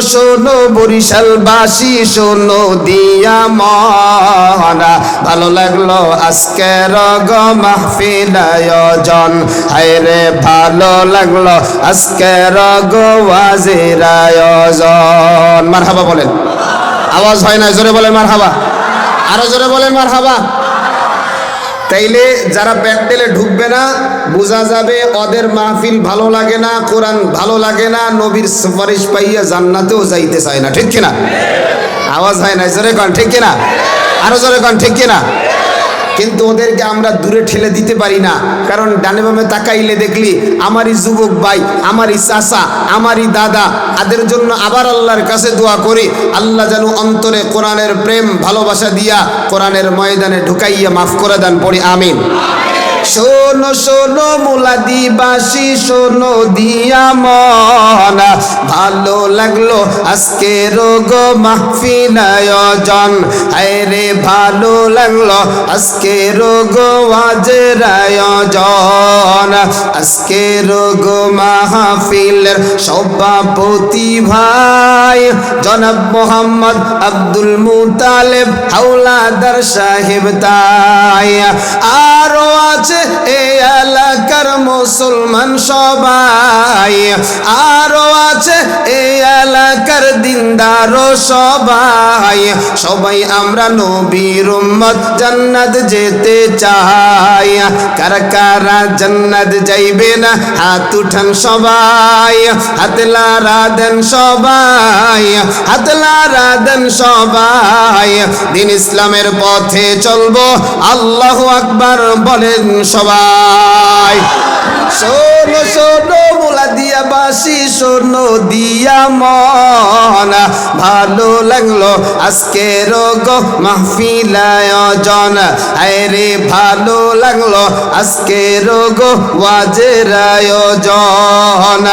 শোনো শোনো বরিশালবাসী, শোনো দিয়া মনা ভালো লাগল আজকের গ মাহফিল আয়োজন। হায় রে ভালো লাগল আজকের গো ওয়াজির আয়োজন। মারহাবা বলেন। আওয়াজ হয় না, জোরে বলেন মারহাবা। আরও জোরে বলেন মারহাবা। তাইলে যারা প্যান্ডেলে ঢুকবে না, বোঝা যাবে ওদের মাহফিল ভালো লাগে না, কোরআন ভালো লাগে না, নবীর সুপারিশ পাইয়া জান্নাতেও যাইতে চায় না, ঠিক কিনা? আওয়াজ হয় না জোরে কন, ঠিক কিনা? আরও জোরে কন, ঠিক কিনা? কিন্তু ওদেরকে আমরা দূরে ঠেলে দিতে পারি না। কারণ ডানে বামে তাকাইলে দেখলি, আমারই যুবক ভাই, আমারই চাষা আমারই দাদা আদের জন্য আবার আল্লাহর কাছে দোয়া করি। আল্লাহ যেন অন্তরে কোরআনের প্রেম, ভালোবাসা দিয়া কোরআনের ময়দানে ঢুকাইয়া মাফ করে দেন, পড়ি, আমিন। শোনো শোনো মুলাদিবাসী, শোনো দিয়া মন ভালো লাগল আজকে রোগ মাহফিল আয়োজন। রে ভালো লাগল আজকে রোগ ওয়াজের আয়োজন। আজকে রোগ মাহফিলের সভাপতি ভাই জনাব মোহাম্মদ আব্দুল মুতালেব, হাওলাদার সাহেব তাই। আরও আছে এই এলাকার মুসলমান সবাই। আরও আছে এলাকার দিনদার সবাই সবাই আমরা নবীর উম্মত, জান্নাত যেতে চাই। কারা কারা জান্নাত যাইবে না, হাত উঠান সবাই, হাত লারা দেন সবাই, হাত লারা দেন সবাই। দিন ইসলামের পথে চলবো, আল্লাহু আকবার বলেন সবাই। শোনো শোনো মোলা দিয়া বাসি শোনো দিয়া মন। ভালো লাগল আজকে রোগ মাহফিল আয়োজন। আরে ভালো লাগল আজকে রোগ ওয়াজের আয়োজন।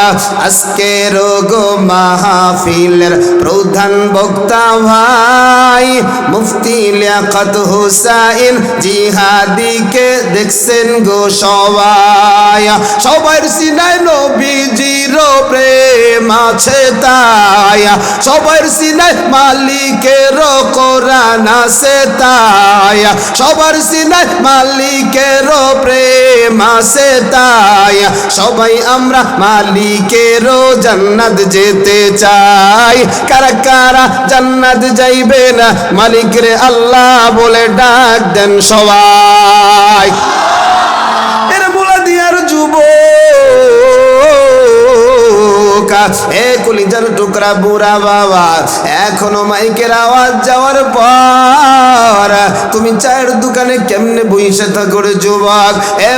আজকে রোগ মাহফিলের প্রধান বক্তা ভাই মুফতি লিয়াকত হুসাইন জিহাদিকে দেখছেন গো সবাই। সবার সিনায় নবীজির প্রেম আছে তাই সবার সিনায় মালিকের কোরআন আছে তাই সবার সিনায় মালিকের প্রেম আছে তাই সবাই আমরা মালিকের জান্নাত যেতে চাই। কারা কারা জান্নাত যাইবে না? মালিক রে আল্লাহ বলে ডাক দেন সবাই। এর বলা দিয়ার যুব এ কলিজার টুকরা বুড়া বাবা, এখনও মাইকের আওয়াজ যাওয়ার পর, তুমি চায়ের দোকানে কেমনে বইসে থাকো যুবক? এ